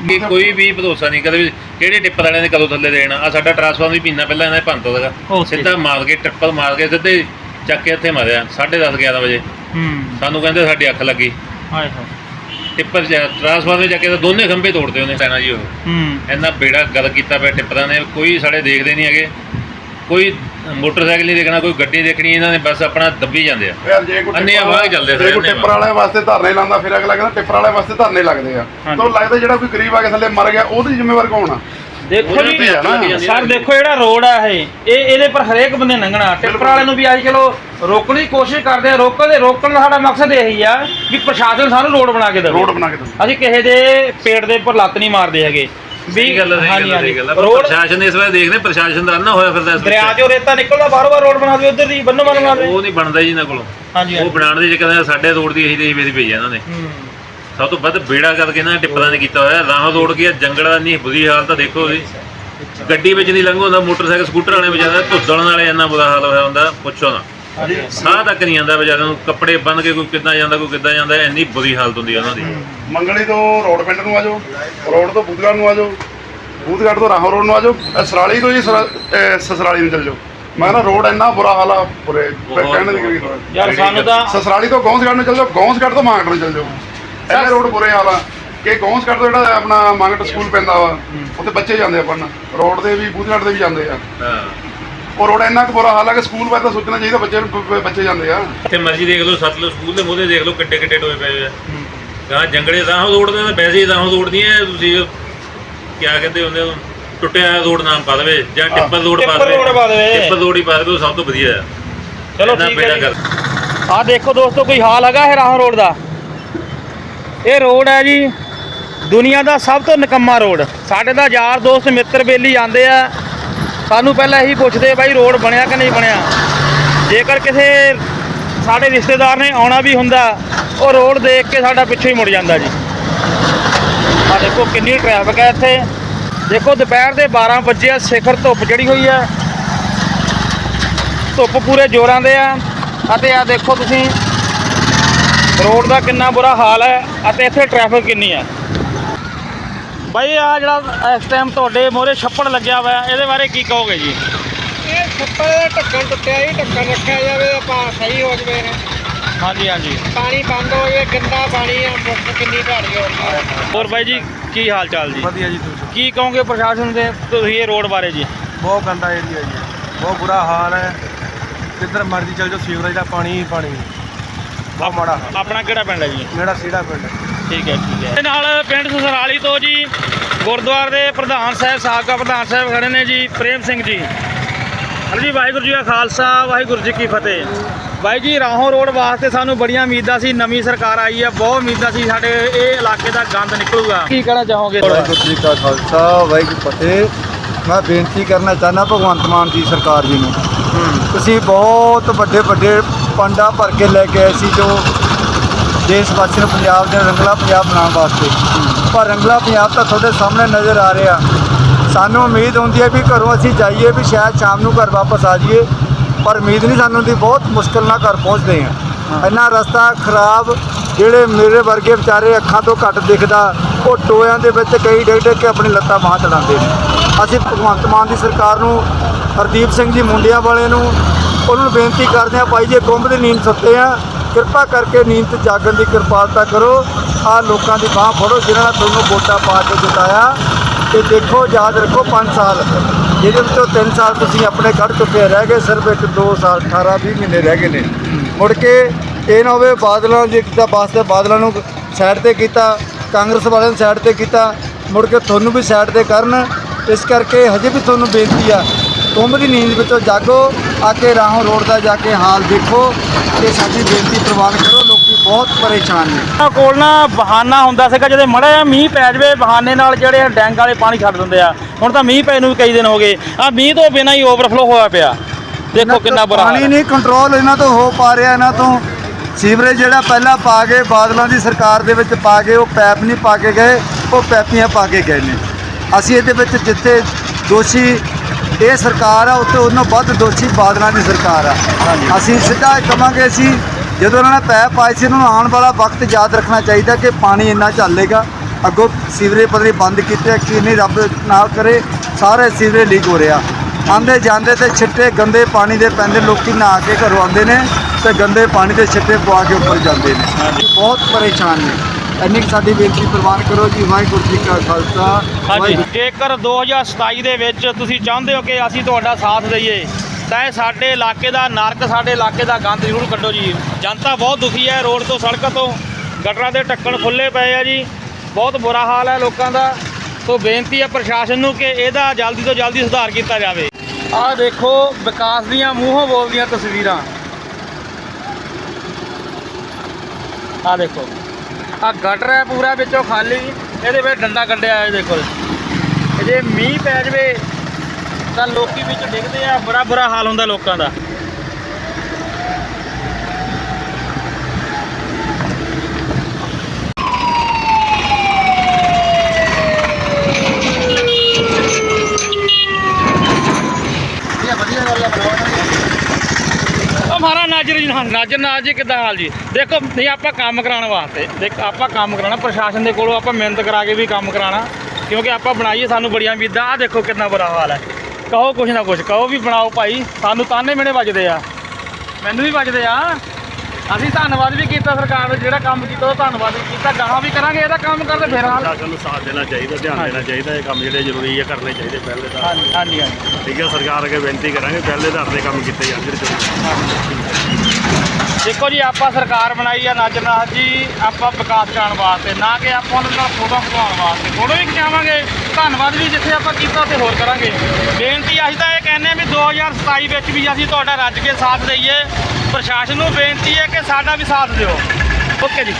ਕਿ ਕੋਈ ਵੀ ਭਰੋਸਾ ਨਹੀਂ ਕਦੇ ਵੀ ਕਿਹੜੇ ਟਿੱਪਰ ਵਾਲਿਆਂ ਨੇ ਕਦੋਂ ਥੱਲੇ ਦੇਣਾ। ਆ ਸਾਡਾ ਟਰਾਂਸਫਾਰਮ ਵੀ ਮਹੀਨਾ ਪਹਿਲਾਂ ਇਹਨੇ ਭੰਨਤਾ ਸੀਗਾ। Okay. ਸਿੱਧਾ ਮਾਰ ਕੇ ਟਿੱਪਰ ਮਾਰ ਕੇ ਸਿੱਧੇ ਚੱਕ ਕੇ ਇੱਥੇ ਮਾਰਿਆ 10:30 11 ਵਜੇ। ਸਾਨੂੰ ਕਹਿੰਦੇ ਸਾਡੀ ਅੱਖ ਲੱਗੀ। ਹਾਏ ਹਾਏ। ਟਿੱਪਰ ਟਰਾਂਸਫਾਰਮਰ ਜਾ ਕੇ ਤਾਂ ਦੋਨੇ ਖੰਭੇ ਤੋੜਦੇ ਉਹਨੇ ਸੈਨਾ ਜੀ ਉਹ। ਹੂੰ। ਇੰਨਾ ਬੇੜਾ ਗੱਲ ਕੀਤਾ ਪਿਆ ਟਿੱਪਰਾਂ ਨੇ ਕੋਈ ਸਾਡੇ ਦੇਖਦੇ ਨਹੀਂ ਹੈਗੇ। ਕੋਈ ਮੋਟਰਸਾਈਕਲ ਨਹੀਂ ਦੇਖਣਾ ਕੋਈ ਗੱਡੀ ਦੇਖਣੀ ਇਹਨਾਂ ਨੇ ਬਸ ਆਪਣਾ ਦੱਬੀ ਜਾਂਦੇ ਆ। ਯਾਰ ਜੇ ਕੋਈ ਅੰਨੇ ਟਿੱਪਰ ਆਵਾਜ਼ ਚੱਲਦੇ ਜੇ ਕੋਈ ਅੰਨੇ ਟਿੱਪਰ ਵਾਲੇ ਵਾਸਤੇ ਧਰਨੇ ਲਾਉਂਦਾ ਫਿਰ ਅਗਲਾ ਕਹਿੰਦਾ ਟਿੱਪਰ ਵਾਲੇ ਵਾਸਤੇ ਧਰਨੇ ਲੱਗਦੇ ਆ। ਤਾਂ ਲੱਗਦਾ ਜਿਹੜਾ ਕੋਈ ਗਰੀਬ ਆ ਕੇ ਥੱਲੇ ਮਰ ਗਿਆ ਉਹਦੀ ਜ਼ਿੰਮੇਵਾਰ ਕੌਣ ਆ? ਦੇਖੋ ਉਹਦੇ ਤੇ ਜੀ ਆ ਨਾ। ਸਰ ਦੇਖੋ ਜਿਹੜਾ ਰੋਡ ਆ ਇਹ ਇਹ ਇਹਦੇ ਪਰ ਹਰੇਕ ਬੰਦੇ ਲੰਘਣਾ ਟਿੱਪਰ ਵਾਲੇ ਨੂੰ ਵੀ ਅੱਜ ਚਲੋ ਰੋਕਣ ਦੀ ਕੋਸ਼ਿਸ਼ ਕਰਦੇ ਆ ਰੋਕਣ ਦੇ ਰੋਕਣ ਦਾ ਸਾਡਾ ਮਕਸਦ ਇਹੀ ਆ ਵੀ ਪ੍ਰਸ਼ਾਸਨ ਸਾਨੂੰ ਰੋਡ ਬਣਾ ਕੇ ਦੇਵੇ। ਰੋਡ ਬਣਾ ਕੇ ਦਿੰਦੇ ਅਸੀਂ ਕਿਸੇ ਦੇ ਪੇਟ ਦੇ ਉੱਪਰ ਲੱਤ ਨਹੀਂ ਮਾਰਦੇ ਹੈਗੇ। ਸਹੀ ਗੱਲ ਹੈ ਸਹੀ ਗੱਲ ਹੈ, ਸਹੀ ਗੱਲ ਹੈ ਪਰ ਰੋਡ ਪ੍ਰਸ਼ਾਸਨ ਇਸ ਵੇਲੇ ਦੇਖਦੇ ਪ੍ਰਸ਼ਾਸਨ ਦਾ ਅੰਨਾ ਹੋਇਆ ਫਿਰਦਾ ਇਸ। ਦਰਿਆ ਚੋਂ ਰੇਤਾ ਨਿਕਲਦਾ ਬਾਰ ਬਾਰ ਰੋਡ ਬਣਾ ਦੇ ਉਧਰ ਦੀ ਬੰਨੋ ਬੰਨ ਬਣਾ ਦੇ ਉਹ ਨਹੀਂ ਬਣਦਾ ਜੀ ਇਹਨਾਂ ਕੋਲੋਂ। ਹਾਂਜੀ ਉਹ ਹਾਂਜੀ ਬਣਾਉਣ ਦੇ ਚੱਕਰ ਸਾਡੇ ਰੋਡ ਦੀ ਇਹੀ ਦੇਹੀ ਵੇਦੀ ਪਈ ਆ ਇਹਨਾਂ ਨੇ। ਹੂੰ। ਸਭ ਤੋਂ ਵੱਧ ਬੇੜਾ ਕਰਕੇ ਇਹਨਾਂ ਨੇ ਟਿੱਪਰਾਂ ਨੇ ਕੀਤਾ ਹੋਇਆ। ਰਾਹ ਰੋਡ ਗਿਆ ਜੰਗਲਾਂ ਇੰਨੀ ਬੁਰੀ ਹਾਲਤ ਆ ਦੇਖੋ ਜੀ। ਗੱਡੀ ਵਿੱਚ ਨਹੀਂ ਲੰਘ ਹੁੰਦਾ ਮੋਟਰਸਾਈਕਲ ਸਕੂਟਰ ਵਾਲੇ ਵਿਚਾਰੇ ਧੁੱਦਣ ਵਾਲੇ ਇੰਨਾ ਬੁਰਾ ਹਾਲ ਹੋਇਆ ਹੁੰਦਾ ਪੁੱਛੋ ਨਾ। ਸਾਹ ਤੱਕ ਨਹੀਂ ਆਉਂਦਾ ਵਿਚਾਰਿਆਂ ਨੂੰ ਕੱਪੜੇ ਬੰਨ ਕੇ ਕੋਈ ਕਿੱਦਾਂ ਜਾਂਦਾ ਕੋਈ ਕਿੱਦਾਂ ਜਾਂਦਾ ਇੰਨੀ ਬੁਰੀ ਹਾਲਤ ਹੁੰਦੀ ਆ ਉਹਨਾਂ ਦੀ। ਮੰਗਲੀ ਤੋਂ ਰੋਡ ਪਿੰਡ ਨੂੰ ਆ ਜਾਓ ਰੋਡ ਤੋਂ ਬੂਦਗੜ ਨੂੰ ਆ ਜਾਓ ਬੂਦਗੜ ਤੋਂ ਰਾਹੋਂ ਰੋਡ ਨੂੰ ਆ ਜਾਓ ਇਹ ਸਰਾਲੀ ਤੋਂ ਜੀ ਸਰਾ- ਇਹ ਸਸਰਾਲੀ ਨੂੰ ਚੱਲ ਜਾਓ। ਮੈਂ ਨਾ ਰੋਡ ਇੰਨਾ ਬੁਰਾ ਹਾਲ ਆ ਪੂਰੇ ਕਹਿਣ ਦੀ ਕੋਈ ਯਾਰ ਸਾਨੂੰ ਤਾਂ ਸਸਰਾਲੀ ਤੋਂ ਗੌਂਸਗੜ ਨੂੰ ਚੱਲ ਜਾਓ ਗੌਂਸਗੜ ਤੋਂ ਮਾਂਗਟ ਨੂੰ ਚੱਲ ਜਾਓ। ਇੰਨੇ ਰੋਡ ਬੁਰੇ ਹਾਲ ਆ। ਕਿ ਗੌਂਸਗੜ ਤੋਂ ਜਿਹੜਾ ਆਪਣਾ ਮਾਂਗਟ ਸਕੂਲ ਪੈਂਦਾ ਵਾ ਉੱਥੇ ਬੱਚੇ ਜਾਂਦੇ ਆ ਪੜਨ ਰੋਡ ਦੇ ਵੀ ਬੂਦਗੜ ਦੇ ਵੀ ਜਾਂਦੇ ਆ। ਹਾਂ। ਉਹ ਰੋਡ ਇੰਨਾ ਕੁ ਬੁਰਾ ਹਾਲ ਆ ਕਿ ਸਕੂਲ ਬਾਰੇ ਤਾਂ ਸੋਚਣਾ ਚਾਹੀਦਾ ਬੱਚੇ ਨੂੰ ਬ- ਬੱਚੇ ਜਾਂਦੇ ਆ। ਜਿੱਥੇ ਮਰਜ਼ੀ ਦੇਖ ਲਓ ਸਤਲੁਜ ਸਕੂਲ ਦੇ ਮੂਹਰੇ ਦੇਖ ਲਓ ਕਿੱਡੇ ਕਿੱਡੇ ਟੋਏ ਪਏ ਹੋਏ ਆ। ਗਾਂ ਜੰਗਲੇ ਰਾਹੋਂ ਰੋਡ ਦੇ ਤਾਂ ਵੈਸੇ ਹੀ ਰਾਹੋਂ ਰੋਡਦੀਆਂ ਤੁਸੀਂ ਕਿਆ ਕਹਿੰਦੇ ਹੁੰਦੇ ਉਹਨੂੰ? ਟੁੱਟਿਆ ਹੋਇਆ ਰੋਡ ਨਾਮ ਪਾ ਦੇਵੇ ਜਾਂ ਟਿੱਪਰ ਰੋਡ ਪਾ ਟਿੱਪਰ ਦੇਵੇ। road ਪਾ ਦੇਵੇ। ਟਿੱਪਰ ਰੋਡ ਹੀ ਪਾ ਦੇਵੇ ਉਹ ਸਭ ਤੋਂ ਵਧੀਆ ਆ। ਚਲੋ ਇੰਨਾ ਠੀਕ ਹੈ ਬੇੜਾ ਜੀ। ਗਰਕ। ਆਹ ਦੇਖੋ ਦੋਸਤੋ ਕੋਈ ਹਾਲ ਹੈਗਾ ਇਹ ਰਾਹ ਰੋਡ ਦਾ? ਇਹ ਰੋਡ ਹੈ ਜੀ ਦੁਨੀਆ ਦਾ ਸਭ ਤੋਂ ਨਿਕੰਮਾ ਰੋਡ। ਸਾਡੇ ਦਾ ਯਾਰ ਦੋਸਤ ਮਿੱਤਰ ਬੇਲੀ ਆਉਂਦੇ ਆ ਸਾਨੂੰ ਪਹਿਲਾਂ ਇਹੀ ਪੁੱਛਦੇ ਬਾਈ ਰੋਡ ਬਣਿਆ ਕਿ ਨਹੀਂ ਬਣਿਆ? ਜੇਕਰ ਕਿਸੇ ਸਾਡੇ ਰਿਸ਼ਤੇਦਾਰ ਨੇ ਆਉਣਾ ਵੀ ਹੁੰਦਾ, ਉਹ ਰੋਡ ਦੇਖ ਕੇ ਸਾਡਾ ਪਿੱਛੇ ਹੀ ਮੁੜ ਜਾਂਦਾ ਜੀ। ਆ ਦੇਖੋ ਕਿੰਨੀ ਟ੍ਰੈਫਿਕ ਹੈ ਇੱਥੇ। ਦੇਖੋ ਦੁਪਹਿਰ ਦੇ 12 ਵਜੇ ਆ, ਸਿਖਰ ਧੁੱਪ ਚੜੀ ਹੋਈ ਹੈ ਧੁੱਪ ਪੂਰੇ ਜ਼ੋਰਾਂ ਦੇ ਆ। ਅਤੇ ਆ ਦੇਖੋ ਤੁਸੀਂ, ਰੋਡ ਦਾ ਕਿੰਨਾ ਬੁਰਾ ਹਾਲ ਹੈ ਅਤੇ ਇੱਥੇ ਟ੍ਰੈਫਿਕ ਕਿੰਨੀ ਹੈ ਬਾਈ ਆ ਜਿਹੜਾ ਇਸ ਟਾਈਮ ਤੁਹਾਡੇ ਮੋਰੇ ਛੱਪੜ ਲੱਗਿਆ ਹੋਇਆ ਇਹਦੇ ਬਾਰੇ ਕੀ ਕਹੋਗੇ ਜੀ? ਇਹ ਛੱਪੜ ਦਾ ਢੱਕਣ ਟੁੱਟਿਆ ਹੀ ਢੱਕਣ ਰੱਖਿਆ ਜਾਵੇ ਆਪਾਂ ਸਹੀ ਹੋ ਜਵੇ ਹਾਂਜੀ ਹਾਂਜੀ। ਪਾਣੀ ਬੰਦ ਹੋ ਜਾਵੇ ਗੰਦਾ ਪਾਣੀ ਆ ਮੁੱਖ ਕਿੰਨੀ ਢਾੜੀ ਹੋ ਰਹੀ ਹੈ ਹੋਰ ਬਾਈ ਜੀ ਕੀ ਹਾਲ ਚਾਲ ਜੀ? ਵਧੀਆ ਜੀ ਤੁਸੀਂ ਕੀ ਕਹੋਗੇ ਪ੍ਰਸ਼ਾਸਨ ਦੇ ਤੁਸੀਂ ਇਹ ਰੋਡ ਬਾਰੇ ਜੀ? ਬਹੁਤ ਗੰਦਾ ਏਰੀਆ ਜੀ। ਬਹੁਤ ਬੁਰਾ ਹਾਲ ਹੈ। ਕਿੱਧਰ ਮਰਜ਼ੀ ਚੱਲ ਜਾਓ ਸੀਵਰੇਜ ਦਾ ਪਾਣੀ ਹੀ ਪਾਣੀ ਬਹੁਤ ਮਾੜਾ ਹਾਲ ਆਪਣਾ ਕਿਹੜਾ ਪਿੰਡ ਹੈ ਜੀ? ਮੇਰਾ ਸੀੜਾ ਪਿੰਡ ਹੈ। ਠੀਕ ਹੈ ਠੀਕ ਹੈ। ਨਾਲ ਪਿੰਡ ਸਸਰਾਲੀ ਤੋਂ ਜੀ ਗੁਰਦੁਆਰੇ ਦੇ ਪ੍ਰਧਾਨ ਸਾਹਿਬ ਸਾਬਕਾ ਪ੍ਰਧਾਨ ਸਾਹਿਬ ਖੜੇ ਨੇ ਜੀ ਪ੍ਰੇਮ ਸਿੰਘ ਜੀ। ਹਰ ਜੀ ਵਾਹਿਗੁਰੂ ਜੀ ਕਾ ਖਾਲਸਾ ਵਾਹਿਗੁਰੂ ਜੀ ਕੀ ਫਤਿਹ। ਬਾਈ ਜੀ ਰਾਹੋਂ ਰੋਡ ਵਾਸਤੇ ਸਾਨੂੰ ਬੜੀਆਂ ਉਮੀਦਾਂ ਸੀ ਨਵੀਂ ਸਰਕਾਰ ਆਈ ਹੈ ਬਹੁਤ ਉਮੀਦਾਂ ਸੀ ਸਾਡੇ ਇਹ ਇਲਾਕੇ ਦਾ ਗੰਦ ਨਿਕਲੂਗਾ। ਕੀ ਕਹਿਣਾ ਚਾਹੋਗੇ ਵਾਹਿਗੁਰੂ ਜੀ ਕਾ ਖਾਲਸਾ ਵਾਹਿਗੁਰੂ ਫਤਿਹ। ਮੈਂ ਬੇਨਤੀ ਕਰਨਾ ਚਾਹੁੰਦਾ ਭਗਵੰਤ ਮਾਨ ਜੀ ਸਰਕਾਰ ਜੀ ਨੂੰ। ਤੁਸੀਂ ਬਹੁਤ ਵੱਡੇ ਵੱਡੇ ਪੰਡਾ ਭਰ ਕੇ ਲੈ ਕੇ ਆਏ ਸੀ ਜੋ ਦੇਸ਼ ਵਾਸੀ ਨੂੰ ਪੰਜਾਬ ਦੇ ਰੰਗਲਾ ਪੰਜਾਬ ਬਣਾਉਣ ਵਾਸਤੇ। ਪਰ ਰੰਗਲਾ ਪੰਜਾਬ ਤਾਂ ਤੁਹਾਡੇ ਸਾਹਮਣੇ ਨਜ਼ਰ ਆ ਰਿਹਾ। ਸਾਨੂੰ ਉਮੀਦ ਹੁੰਦੀ ਹੈ ਵੀ ਘਰੋਂ ਅਸੀਂ ਜਾਈਏ ਵੀ ਸ਼ਾਇਦ ਸ਼ਾਮ ਨੂੰ ਘਰ ਵਾਪਸ ਆ ਜਾਈਏ। ਪਰ ਉਮੀਦ ਨਹੀਂ ਸਾਨੂੰ ਦੀ ਬਹੁਤ ਮੁਸ਼ਕਲ ਨਾਲ ਘਰ ਪਹੁੰਚਦੇ ਹਾਂ। ਇੰਨਾ ਰਸਤਾ ਖਰਾਬ ਜਿਹੜੇ ਮੇਰੇ ਵਰਗੇ ਵਿਚਾਰੇ ਅੱਖਾਂ ਤੋਂ ਘੱਟ ਦਿਖਦਾ ਉਹ ਟੋਇਆਂ ਦੇ ਵਿੱਚ ਕਈ ਡਿੱਗ ਡਿੱਗ ਕੇ ਆਪਣੀ ਲੱਤਾਂ ਬਾਹਾਂ ਚੜਾਉਂਦੇ ਨੇ। ਅਸੀਂ ਭਗਵੰਤ ਮਾਨ ਦੀ ਸਰਕਾਰ ਨੂੰ ਹਰਦੀਪ ਸਿੰਘ ਜੀ ਮੁੰਡਿਆਂ ਵਾਲੇ ਨੂੰ ਉਹਨਾਂ ਨੂੰ ਬੇਨਤੀ ਕਰਦੇ ਹਾਂ ਭਾਈ ਜੇ ਕੁੰਭ ਦੀ ਨੀਂਦ ਸੁੱਤੇ ਆ ਕਿਰਪਾ ਕਰਕੇ ਨੀਂਦ ਤੋਂ ਜਾਗਣ ਦੀ ਕਿਰਪਾਲਤਾ ਕਰੋ। ਆ ਲੋਕਾਂ ਦੀ ਬਾਹ ਫੜੋ, ਜਿਨ੍ਹਾਂ ਨੇ ਤੁਹਾਨੂੰ ਵੋਟਾਂ ਪਾ ਕੇ ਜਿਤਾਇਆ। ਤੇ ਦੇਖੋ, ਯਾਦ ਰੱਖੋ 5 ਸਾਲ। ਜਿਹਦੇ ਵਿੱਚੋਂ 3 ਸਾਲ ਤੁਸੀਂ ਆਪਣੇ ਕੱਢ ਚੁੱਕੇ ਰਹਿ ਗਏ, ਸਿਰਫ ਇੱਕ 2 ਸਾਲ 18 20 ਮਹੀਨੇ ਰਹਿ ਗਏ ਨੇ। ਮੁੜ ਕੇ ਇਹ ਨਾ ਹੋਵੇ ਬਾਦਲਾਂ ਜੇ ਕੀਤਾ ਵਾਸਤੇ ਬਾਦਲਾਂ ਨੂੰ ਸਾਈਡ ਤੇ ਕੀਤਾ, ਕਾਂਗਰਸ ਵਾਲਿਆਂ ਨੂੰ ਸਾਈਡ ਤੇ ਕੀਤਾ। ਮੁੜ ਕੇ ਤੁਹਾਨੂੰ ਵੀ ਸਾਈਡ ਤੇ ਕਰਨ। ਇਸ ਕਰਕੇ ਹਜੇ ਵੀ ਤੁਹਾਨੂੰ ਬੇਨਤੀ ਆ, ਤੁਮ ਦੀ ਨੀਂਦ ਵਿੱਚੋਂ ਜਾਗੋ। ਕੇ ਰਾਹੋਂ ਰੋਡ ਦਾ ਜਾ ਕੇ ਹਾਲ ਦੇਖੋ ਤੇ ਸਾਡੀ ਬੇਨਤੀ ਪ੍ਰਵਾਨ ਕਰੋ ਲੋਕੀ ਬਹੁਤ ਪਰੇਸ਼ਾਨ ਨੇ। ਕੋਲ ਨਾ ਬਹਾਨਾ ਹੁੰਦਾ ਸੀਗਾ ਜਦੋਂ ਮੜਾ ਜਿਹਾ ਮੀਂਹ ਪੈ ਜਵੇ ਬਹਾਨੇ ਨਾਲ ਜਿਹੜੇ ਡੈਂਗ ਵਾਲੇ ਪਾਣੀ ਛੱਡ ਦਿੰਦੇ ਆ। ਹੁਣ ਤਾਂ ਮੀਂਹ ਪੈ ਨੂੰ ਕਈ ਦਿਨ ਹੋ ਗਏ। ਆ ਮੀਂਹ ਤੋਂ ਬਿਨਾਂ ਹੀ ਓਵਰਫਲੋ ਹੋਇਆ ਪਿਆ। ਦੇਖੋ ਕਿੰਨਾ ਬੁਰਾ ਹਾਲ ਪਾਣੀ ਨਹੀਂ ਕੰਟਰੋਲ ਇਹਨਾਂ ਤੋਂ ਹੋ ਪਾ ਰਿਹਾ ਇਹਨਾਂ ਤੋਂ। ਸੀਵਰੇਜ ਜਿਹੜਾ ਪਹਿਲਾਂ ਪਾ ਗਏ ਬਾਦਲਾਂ ਦੀ ਸਰਕਾਰ ਦੇ ਵਿੱਚ ਪਾ ਗਏ ਉਹ ਪੈਪ ਨਹੀਂ ਪਾ ਕੇ ਗਏ ਉਹ ਪੈਪੀਆਂ ਪਾ ਕੇ ਗਏ ਨੇ। ਅਸੀਂ ਇਹਦੇ ਵਿੱਚ ਜਿੱਥੇ ਦੋਸ਼ੀ ਇਹ ਸਰਕਾਰ ਆ ਉੱਤੇ ਉਹਨਾਂ ਵੱਧ ਦੋਸ਼ੀ ਬਾਦਲਾਂ ਦੀ ਸਰਕਾਰ ਆ। ਅਸੀਂ ਸਿੱਧਾ ਇਹ ਕਵਾਂਗੇ ਅਸੀਂ ਜਦੋਂ ਉਹਨਾਂ ਨੇ ਪੈਪ ਪਾਏ ਸੀ ਉਹਨਾਂ ਨੂੰ ਆਉਣ ਵਾਲਾ ਵਕਤ ਯਾਦ ਰੱਖਣਾ ਚਾਹੀਦਾ ਕਿ ਪਾਣੀ ਇੰਨਾ ਚੱਲੇਗਾ। ਅੱਗੋਂ ਸੀਵਰੇਜ ਪਤਾ ਨਹੀਂ ਬੰਦ ਕੀਤੇ ਕਿ ਨਹੀਂ ਰੱਬ ਨਾ ਕਰੇ ਸਾਰੇ ਸੀਵਰੇਜ ਲੀਕ ਹੋ ਰਿਹਾ ਆਂਦੇ ਜਾਂਦੇ ਤੇ ਛਿੱਟੇ ਗੰਦੇ ਪਾਣੀ ਦੇ ਪੈਂਦੇ ਲੋਕੀ ਨਹਾ ਕੇ ਘਰੋਂ ਆਉਂਦੇ ਨੇ ਤੇ ਗੰਦੇ ਪਾਣੀ ਦੇ ਛਿੱਟੇ ਪਵਾ ਕੇ ਉੱਪਰ ਜਾਂਦੇ ਨੇ। ਬਹੁਤ ਪਰੇਸ਼ਾਨ ਨੇ। ਇੰਨੀ ਕੁ ਸਾਡੀ ਬੇਨਤੀ ਪ੍ਰਵਾਨ ਕਰੋ ਜੀ ਵਾਹਿਗੁਰੂ ਜੀ ਕਾ ਖਾਲਸਾ ਹਾਂਜੀ। ਵਾਹਿਗੁਰੂ ਜੇਕਰ 2027 ਦੇ ਵਿੱਚ ਤੁਸੀਂ ਚਾਹੁੰਦੇ ਹੋ ਕਿ ਅਸੀਂ ਤੁਹਾਡਾ ਸਾਥ ਦਈਏ ਤਾਂ ਇਹ ਸਾਡੇ ਇਲਾਕੇ ਦਾ ਨਰਕ ਸਾਡੇ ਇਲਾਕੇ ਦਾ ਗੰਦ ਜ਼ਰੂਰ ਕੱਢੋ ਜੀ। ਜਨਤਾ ਬਹੁਤ ਦੁਖੀ ਹੈ ਰੋਡ ਤੋਂ ਸੜਕ ਤੋਂ। ਗਟਰਾਂ ਦੇ ਢੱਕਣ ਖੁੱਲੇ ਪਏ ਆ ਜੀ। ਬਹੁਤ ਬੁਰਾ ਹਾਲ ਹੈ ਲੋਕਾਂ ਦਾ। ਸੋ ਬੇਨਤੀ ਹੈ ਪ੍ਰਸ਼ਾਸਨ ਨੂੰ ਕਿ ਇਹਦਾ ਜਲਦੀ ਤੋਂ ਜਲਦੀ ਸੁਧਾਰ ਕੀਤਾ ਜਾਵੇ। ਆਹ ਦੇਖੋ ਵਿਕਾਸ ਦੀਆਂ ਮੂੰਹੋਂ ਬੋਲਦੀਆਂ ਤਸਵੀਰਾਂ। ਆਹ ਦੇਖੋ। ਆ ਗਟਰ ਹੈ ਪੂਰਾ ਵਿੱਚੋਂ ਖਾਲੀ, ਇਹਦੇ ਵਿੱਚ ਡੰਡਾ ਕੱਢਿਆ ਹੈ ਦੇਖੋ ਜੇ ਮੀਂਹ ਪੈ ਜਵੇ ਤਾਂ ਲੋਕੀ ਵਿੱਚ ਡਿੱਗਦੇ ਆ, ਬੜਾ ਬੁਰਾ ਹਾਲ ਹੁੰਦਾ ਲੋਕਾਂ ਦਾ ਉਹ ਮਾਰਾ ਨਾਜਰ ਜੀ ਨਾਜਰ ਨਾਜ ਜੀ, ਕਿੱਦਾਂ ਹਾਲ ਜੀ? ਦੇਖੋ, ਨਹੀਂ, ਆਪਾਂ ਕੰਮ ਕਰਾਉਣ ਵਾਸਤੇ। ਦੇਖ, ਆਪਾਂ ਕੰਮ ਕਰਾਉਣਾ, ਪ੍ਰਸ਼ਾਸਨ ਦੇ ਕੋਲੋਂ ਆਪਾਂ ਮਿਹਨਤ ਕਰਾ ਕੇ ਵੀ ਕੰਮ ਕਰਾਉਣਾ। ਕਿਉਂਕਿ ਆਪਾਂ ਬਣਾਈਏ ਸਾਨੂੰ ਬੜੀਆਂ ਉਮੀਦਾਂ। ਆ ਦੇਖੋ ਕਿੰਨਾ ਬੁਰਾ ਹਾਲ ਹੈ। ਕਹੋ ਕੁਛ ਨਾ ਕੁਛ, ਕਹੋ ਵੀ ਬਣਾਓ ਭਾਈ। ਸਾਨੂੰ ਤਾਨੇ ਮਿਹਣੇ ਵੱਜਦੇ ਆ। ਮੈਨੂੰ ਵੀ ਵੱਜਦੇ ਆ। ਅਸੀਂ ਧੰਨਵਾਦ ਵੀ ਕੀਤਾ ਸਰਕਾਰ ਨੇ ਜਿਹੜਾ ਕੰਮ ਕੀਤਾ ਉਹ ਧੰਨਵਾਦ ਵੀ ਕੀਤਾ। ਗਾਹਾਂ ਵੀ ਕਰਾਂਗੇ ਇਹਦਾ ਕੰਮ ਕਰਦੇ ਫਿਰ ਹਾਲ ਪ੍ਰਸ਼ਾਸਨ ਨੂੰ ਸਾਥ ਦੇਣਾ ਚਾਹੀਦਾ ਧਿਆਨ ਦੇਣਾ ਚਾਹੀਦਾ ਇਹ ਕੰਮ ਜਿਹੜੇ ਜ਼ਰੂਰੀ ਹੈ ਕਰਨੇ ਚਾਹੀਦੇ ਪਹਿਲੇ ਤਾਂ। ਹਾਂਜੀ ਹਾਂਜੀ ਹਾਂਜੀ। ਠੀਕ ਹੈ ਸਰਕਾਰ ਅੱਗੇ ਬੇਨਤੀ ਕਰਾਂਗੇ ਪਹਿਲੇ ਆਧਾਰ ਤੇ ਕੰਮ ਕੀਤੇ ਜਾਣ ਜਿਹੜੇ ਜ਼ਰੂਰੀ। ਦੇਖੋ ਜੀ ਆਪਾਂ ਸਰਕਾਰ ਬਣਾਈ ਆ ਨਾਜਰਨਾਥ ਜੀ ਆਪਾਂ ਵਿਕਾਸ ਕਰਨ ਵਾਸਤੇ ਨਾ ਕਿ ਆਪਾਂ ਉਹਨਾਂ ਨਾਲ ਫੋਟੋ ਖਿਚਾਉਣ ਵਾਸਤੇ। ਫੋਟੋ ਵੀ ਖਿਚਾਵਾਂਗੇ ਧੰਨਵਾਦ ਵੀ ਜਿੱਥੇ ਆਪਾਂ ਕੀਤਾ ਤੇ ਹੋਰ ਕਰਾਂਗੇ। ਬੇਨਤੀ ਅਸੀਂ ਤਾਂ ਇਹ ਕਹਿੰਦੇ ਆ ਵੀ 2027 ਵਿੱਚ ਵੀ ਅਸੀਂ ਤੁਹਾਡਾ ਰੱਜ ਕੇ ਸਾਥ ਦਈਏ। ਪ੍ਰਸ਼ਾਸਨ ਨੂੰ ਬੇਨਤੀ ਹੈ ਕਿ ਸਾਡਾ ਵੀ ਸਾਥ ਦਿਓ। ਓਕੇ ਜੀ।